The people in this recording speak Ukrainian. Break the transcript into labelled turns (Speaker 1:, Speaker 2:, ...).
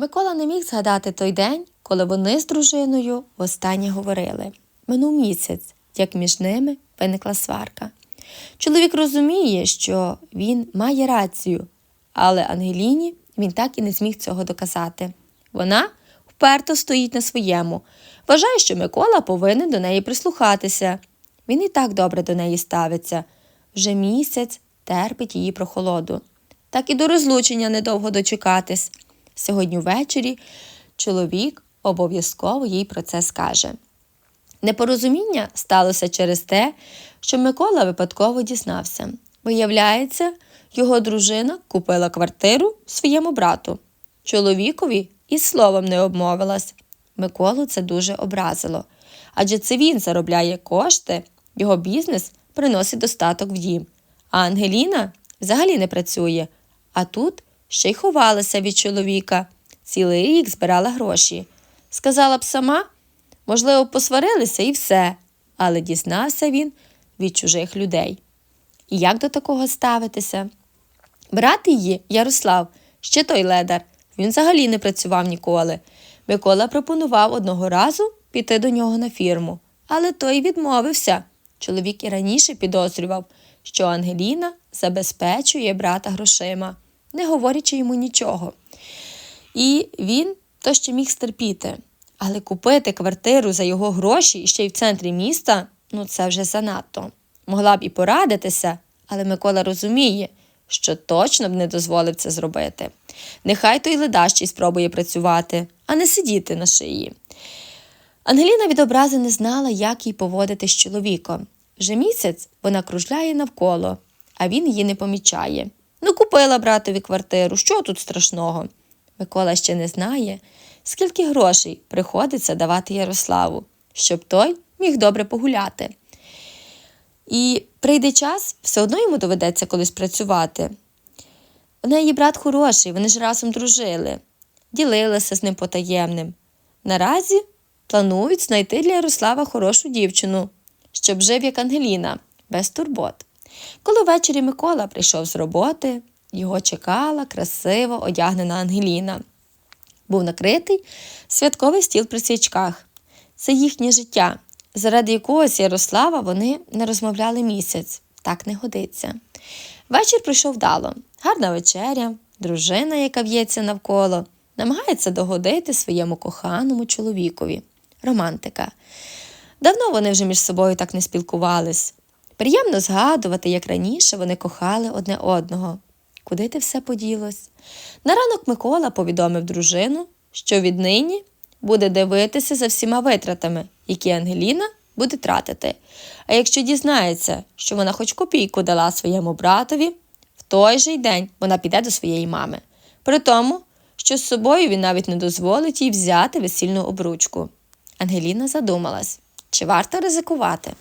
Speaker 1: Микола не міг згадати той день, коли вони з дружиною востаннє говорили. Минув місяць, як між ними виникла сварка. Чоловік розуміє, що він має рацію, але Ангеліні він так і не зміг цього доказати. Вона вперто стоїть на своєму, вважає, що Микола повинен до неї прислухатися. Він і так добре до неї ставиться. Вже місяць терпить її прохолоду. Так і до розлучення недовго дочекатись. Сьогодні ввечері чоловік обов'язково їй про це скаже. Непорозуміння сталося через те, що Микола випадково дізнався. Виявляється, його дружина купила квартиру своєму брату. Чоловікові і словом не обмовилась. Миколу це дуже образило. Адже це він заробляє кошти, його бізнес приносить достаток в дім. А Ангеліна взагалі не працює, а тут ще й ховалася від чоловіка. Цілий рік збирала гроші. Сказала б сама, можливо, посварилися і все, але дізнався він від чужих людей. І як до такого ставитися? Брат її, Ярослав, ще той ледар, він взагалі не працював ніколи. Микола пропонував одного разу піти до нього на фірму, але той відмовився. Чоловік і раніше підозрював, що Ангеліна забезпечує брата грошима, не говорячи йому нічого. І він то ще міг стерпіти. Але купити квартиру за його гроші ще й в центрі міста ну це вже занадто. Могла б і порадитися, але Микола розуміє, що точно б не дозволив це зробити. Нехай той ледащий спробує працювати, а не сидіти на шиї. Ангеліна від образи не знала, як їй поводити з чоловіком. Вже місяць вона кружляє навколо, а він її не помічає. Ну, купила братові квартиру, що тут страшного? Микола ще не знає, скільки грошей приходиться давати Ярославу, щоб той міг добре погуляти. І прийде час, все одно йому доведеться колись працювати. У неї брат хороший, вони ж разом дружили, ділилися з ним потаємним. Наразі планують знайти для Ярослава хорошу дівчину, щоб жив як Ангеліна, без турбот. Коли ввечері Микола прийшов з роботи, його чекала красиво одягнена Ангеліна. Був накритий святковий стіл при свічках. Це їхнє життя, заради якогось Ярослава вони не розмовляли місяць. Так не годиться. Вечір пройшов вдало. Гарна вечеря, дружина, яка в'ється навколо, намагається догодити своєму коханому чоловікові. Романтика. Давно вони вже між собою так не спілкувались. Приємно згадувати, як раніше вони кохали одне одного. Куди ти все поділось? На ранок Микола повідомив дружину, що віднині буде дивитися за всіма витратами, які Ангеліна буде тратити. А якщо дізнається, що вона хоч копійку дала своєму братові, в той же й день вона піде до своєї мами. При тому, що з собою він навіть не дозволить їй взяти весільну обручку. Ангеліна задумалась, чи варто ризикувати.